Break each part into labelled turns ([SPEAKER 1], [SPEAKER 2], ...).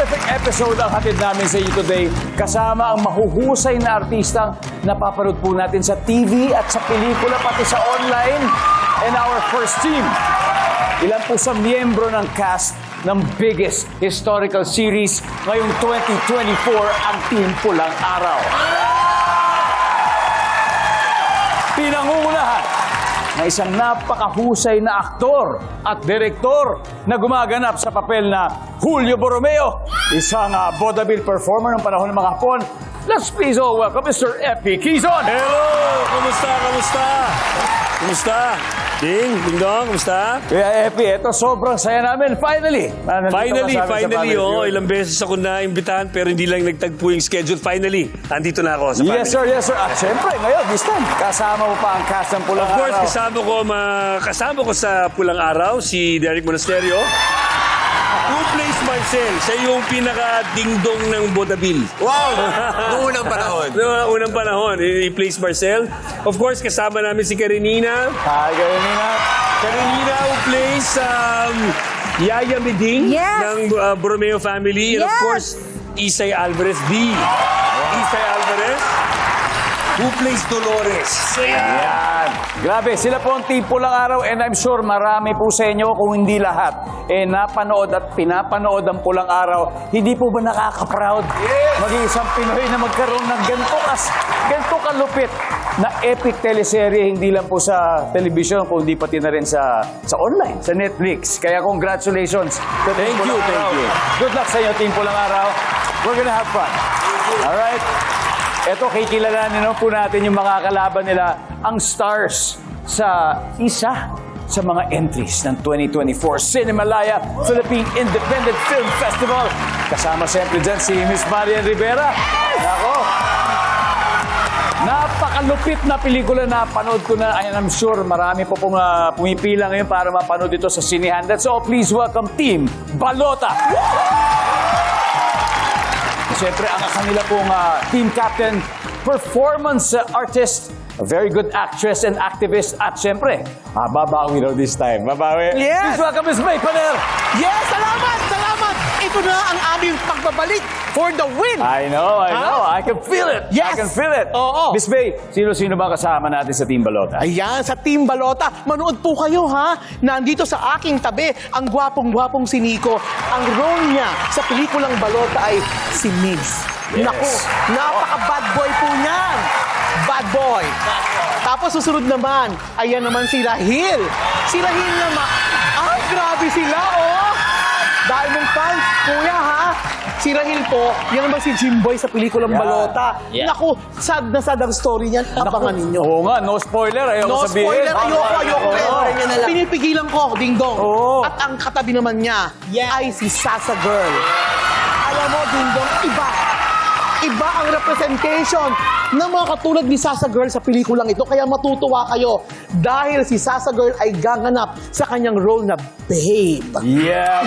[SPEAKER 1] Terrific episode ang hatid namin sa iyo today kasama ang mahuhusay na artistang napapanood po natin sa TV at sa pelikula pati sa online. And our first team, ilan po sa miyembro ng cast ng biggest historical series ngayong 2024 ang Team Pulang Araw. Pinangungunahan na isang napakahusay na aktor at direktor na gumaganap sa papel na Julio Borromeo, isang uh, vaudeville performer ng panahon ng mga Hapon. Let's please all welcome Mr. Epi Quizon.
[SPEAKER 2] Hello! Kumusta? Kumusta? Kumusta? Ding? Ding dong? Kumusta?
[SPEAKER 1] Kuya Epi, ito sobrang saya namin. Finally! Nandito
[SPEAKER 2] Finally, finally,
[SPEAKER 1] Family
[SPEAKER 2] oh, ilang beses ako na-imbitahan pero hindi lang nagtagpo yung schedule. Finally, andito na ako sa family.
[SPEAKER 1] Yes sir, yes sir. At syempre, ngayon, this time, kasama mo pa ang cast ng Pulang
[SPEAKER 2] Of course,
[SPEAKER 1] Araw.
[SPEAKER 2] kasama ko, ma, kasama ko sa Pulang Araw, si Derek Monasterio. Who plays Marcel? Siya yung pinaka-dingdong ng Bodaville.
[SPEAKER 3] Wow! Noong unang panahon.
[SPEAKER 2] Noong unang panahon, he he plays Marcel. Of course, kasama namin si Karenina.
[SPEAKER 1] Hi, Karenina.
[SPEAKER 2] Karenina who plays um, Yaya Meding
[SPEAKER 4] Yes.
[SPEAKER 2] ng uh, Borromeo family. And of
[SPEAKER 4] Yes.
[SPEAKER 2] course, Isay Alvarez D. Isay Alvarez who plays Dolores.
[SPEAKER 1] Yan. Grabe, sila po ang Team Pulang Araw and I'm sure marami po sa inyo kung hindi lahat eh napanood at pinapanood ang Pulang Araw. Hindi po ba nakaka-proud? Maging isang Pinoy na magkaroon ng ganito kas, ganito kalupit na epic teleserye hindi lang po sa television kundi pati na rin sa sa online, sa Netflix. Kaya congratulations. Team
[SPEAKER 2] Thank you, thank
[SPEAKER 1] Araw.
[SPEAKER 2] you.
[SPEAKER 1] Good luck sa inyo, Team Pulang Araw. We're gonna have fun. Alright? Ito, kikilalanin naman po natin yung mga kalaban nila, ang stars sa isa sa mga entries ng 2024 Cinemalaya Philippine Independent Film Festival. Kasama siyempre dyan si Miss Marian Rivera. Nako, Napakalupit na pelikula na panood ko na. And I'm sure marami po pong ah, pumipila ngayon para mapanood ito sa. That's all. Please welcome Team Balota. Siyempre, ang kanila pong ah, team captain, performance artist, a very good actress and activist, at siyempre, ah, babawi this time. Babawi.
[SPEAKER 4] Yes.
[SPEAKER 1] Please welcome Miss May Paner.
[SPEAKER 4] Yes, salamat, salamat. Ito na ang aming pagbabalik for the win.
[SPEAKER 1] I know, I
[SPEAKER 4] Ha?
[SPEAKER 1] know. I can feel it. I
[SPEAKER 4] Yes.
[SPEAKER 1] can feel it.
[SPEAKER 4] Oo.
[SPEAKER 1] Miss May, sino-sino ba kasama natin sa Team Balota?
[SPEAKER 4] Ayan, sa Team Balota, manood po kayo ha. Nandito sa aking tabi, ang gwapong-gwapong si Nico. Ang role niya sa pelikulang Balota ay si Migs.
[SPEAKER 1] Yes.
[SPEAKER 4] Naku, napaka-bad boy po niyan. Bad boy. Tapos susunod naman, ayan naman si Rahil. Si Rahil naman, ay grabe sila oh. Diamond fans, kuya ha. Si Rahil po, yan naman si Jimboy sa pelikulang
[SPEAKER 1] Yeah.
[SPEAKER 4] Balota.
[SPEAKER 1] Yeah.
[SPEAKER 4] Naku, sad na sad ang story niyan. Abangan ninyo.
[SPEAKER 1] Oo nga, no spoiler. Ayoko
[SPEAKER 4] No
[SPEAKER 1] sabihin.
[SPEAKER 4] spoiler, ayoko, ayoko.
[SPEAKER 1] Oo.
[SPEAKER 4] Pinipigilan ko, ding dong.
[SPEAKER 1] Oo.
[SPEAKER 4] At ang katabi naman niya ay si Sasa Girl. Alam mo, ding dong, iba. Iba ang representation ng mga katulad ni Sasa Girl sa pelikulang ito. Kaya matutuwa kayo dahil si Sasa Girl ay gaganap sa kanyang role na babe.
[SPEAKER 1] Yeah.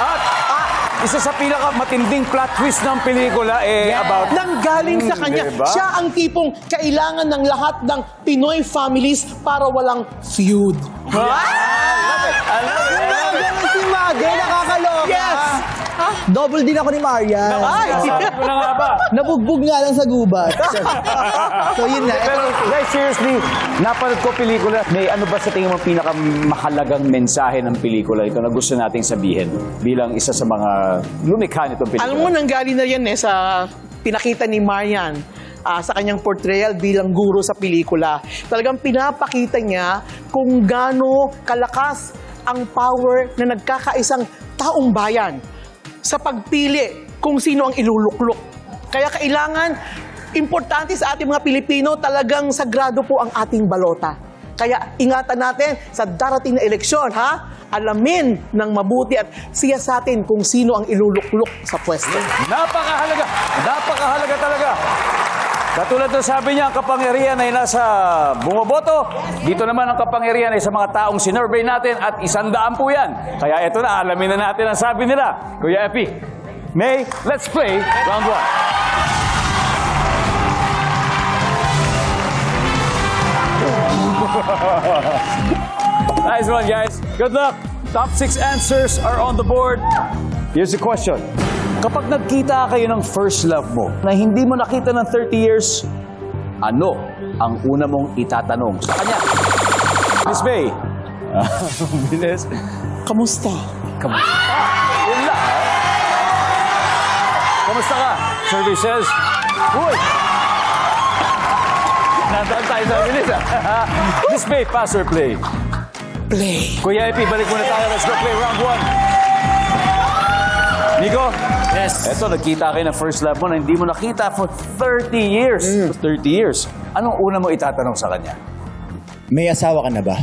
[SPEAKER 1] At ah, isa sa pinakamatinding plot twist ng pelikula eh about
[SPEAKER 4] Nanggaling sa
[SPEAKER 1] Hmm,
[SPEAKER 4] kanya.
[SPEAKER 1] diba?
[SPEAKER 4] Siya ang tipong kailangan ng lahat ng Pinoy families para walang feud.
[SPEAKER 1] I love it. I love it.
[SPEAKER 5] Ganun si Magay, nakakaloka.
[SPEAKER 4] Yes!
[SPEAKER 5] Double din ako ni Maria.
[SPEAKER 4] Ay!
[SPEAKER 1] Sabi ko na nga ba?
[SPEAKER 5] Nabugbog nga lang sa gubat. so yun na.
[SPEAKER 1] Pero guys, seriously, napanood ko pelikula. May ano ba sa tingin mo pinakamahalagang mensahe ng pelikula ito na gusto nating sabihin bilang isa sa mga lumikha nitong pelikula?
[SPEAKER 4] Alam mo, nanggaling na yan eh sa pinakita ni Marian ah, sa kanyang portrayal bilang guro sa pelikula. Talagang pinapakita niya kung gaano kalakas ang power na nagkakaisang taong bayan sa pagpili kung sino ang iluluklok. Kaya kailangan, importante sa ating mga Pilipino, talagang sagrado po ang ating balota. Kaya ingatan natin sa darating na eleksyon, ha? Alamin ng mabuti at siya sa atin kung sino ang iluluklok sa pwesto.
[SPEAKER 1] Napakahalaga! Napakahalaga talaga! Katulad ng sabi niya, ang kapangyarihan ay nasa bumoboto. Dito naman ang kapangyarihan ay sa mga taong sinurvey natin at isandaan po yan. Kaya ito na, alamin na natin ang sabi nila. Kuya Epi, May, let's play round one. nice one, guys. Good luck. Top six answers are on the board. Here's the question. Kapag nagkita kayo ng first love mo na hindi mo nakita ng 30 years, ano ang una mong itatanong sa kanya? Miss May. Ah, Bilis.
[SPEAKER 4] Kamusta?
[SPEAKER 1] Kamusta? Yun lang. Kamusta ka? Services? Uy! Nandaan tayo sa bilis ah. Miss May, pass or play?
[SPEAKER 4] Play.
[SPEAKER 1] Kuya Epi, balik muna tayo. Let's go play round one. Nico?
[SPEAKER 2] Yes.
[SPEAKER 1] Eto, nagkita kayo ng first love mo na hindi mo nakita for 30 years.
[SPEAKER 2] Mm.
[SPEAKER 1] 30 years. Anong una mo itatanong sa kanya?
[SPEAKER 5] May asawa ka na ba?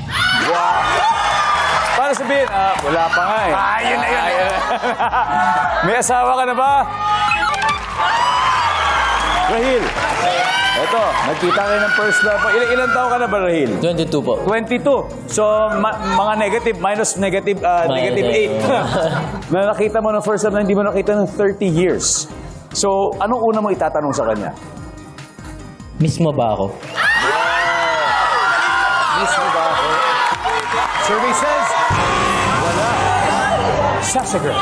[SPEAKER 1] Para sabihin, ah, wala pa nga eh. Ah, yun na yun. May asawa ka na ba? Rahil. Eto, nagkita kayo ng first love mo. Ilan, ilan taon ka na ba, Rahil?
[SPEAKER 6] 22 po.
[SPEAKER 1] 22. So, ma- mga negative, minus negative, uh, negative 8. na nakita mo ng first love na hindi mo nakita ng 30 years. So, anong una mo itatanong sa kanya?
[SPEAKER 6] Miss mo ba ako?
[SPEAKER 1] Miss mo ba ako? Survey says, wala. Sasagar.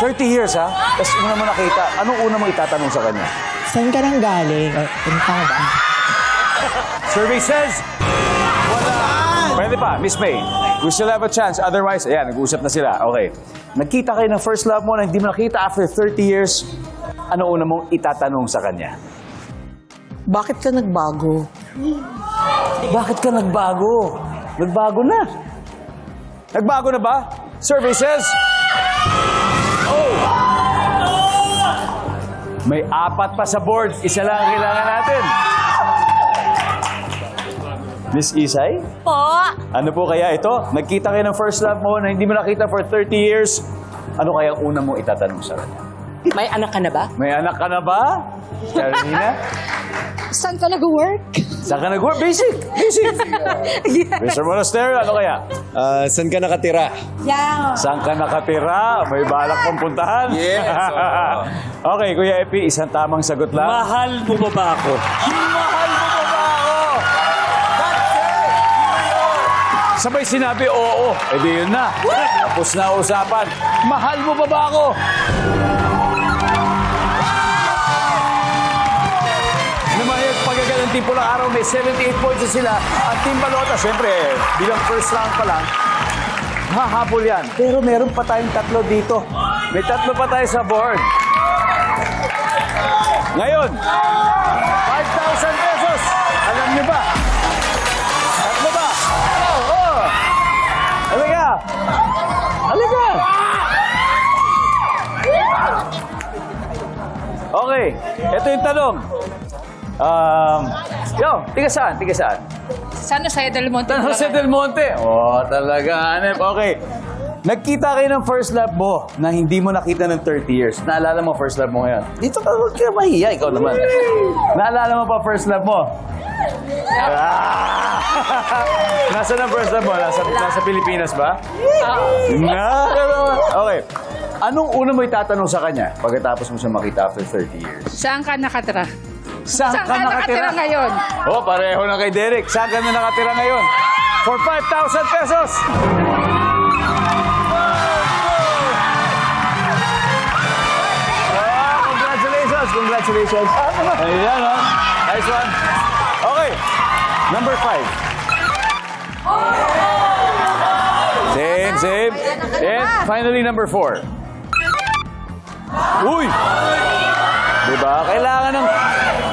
[SPEAKER 1] 30 years, ha? Tapos una mo nakita. Anong una mo itatanong sa kanya?
[SPEAKER 5] Saan ka nang galing? Punta ka ba?
[SPEAKER 1] Survey says, wala. Pwede pa, Miss May. We still have a chance. Otherwise, ayan, nag-uusap na sila. Okay. Nagkita kayo ng first love mo na hindi mo nakita after 30 years. Ano una mong itatanong sa kanya?
[SPEAKER 4] Bakit ka nagbago?
[SPEAKER 1] Bakit ka nagbago? Nagbago na. Nagbago na ba? Survey says, May apat pa sa board. Isa lang ang kailangan natin. Miss Isay?
[SPEAKER 7] Po.
[SPEAKER 1] Ano po kaya ito? Nagkita kayo ng first love mo na hindi mo nakita for 30 years. Ano kaya ang una mo itatanong sa kanya?
[SPEAKER 7] May anak ka na ba?
[SPEAKER 1] May anak ka na ba? Carolina?
[SPEAKER 7] Saan ka nag-work?
[SPEAKER 1] Saan ka nag-work? Basic! Basic! Mr. Monasterio, ano kaya?
[SPEAKER 3] Ah, saan ka nakatira?
[SPEAKER 7] Yeah.
[SPEAKER 1] Saan ka nakatira? May balak pang puntahan?
[SPEAKER 3] Yes,
[SPEAKER 1] okay, Kuya Epi, isang tamang sagot lang.
[SPEAKER 2] Mahal mo ba ba ako?
[SPEAKER 1] Mahal mo ba ba ako? Sabay sinabi, oo. E di yun na. Tapos na usapan. Mahal mo ba ba ako? Pagagalang Team Pulang Araw, may 78 points na sila. At Team Balota, syempre, bilang first round pa lang, hahabol yan. Pero meron pa tayong tatlo dito. May tatlo pa tayo sa board. Ngayon, 5,000 pesos. Alam niyo ba? Tatlo ba? Oo. Oh, Halika. Halika. Okay. Ito yung tanong. Um, yo, tiga saan? Tiga saan?
[SPEAKER 7] San Jose del Monte.
[SPEAKER 1] San Jose del Monte. Oh, talaga, hanep. Okay. Nagkita kayo ng first love mo na hindi mo nakita ng 30 years. Naalala mo first love mo ngayon? Dito ka, huwag ka mahiya. Ikaw naman. Naalala mo pa first love mo? Ah! Nasaan ang first love mo? Nasa, nasa Pilipinas ba? Na, okay. Anong una mo itatanong sa kanya pagkatapos mo siya makita after 30 years?
[SPEAKER 8] Saan ka nakatira?
[SPEAKER 1] Saan,
[SPEAKER 8] Saan ka nakatira ngayon?
[SPEAKER 1] Oh, pareho na kay Derek. Saan ka na nakatira ngayon? For 5,000 pesos! Ah, congratulations! Congratulations! Ayan, oh. Nice one. Okay. Number five. Same, same. And finally, number four. Uy! Diba? Kailangan ng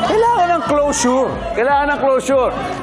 [SPEAKER 1] kailangan ng closure. Kailangan ng closure.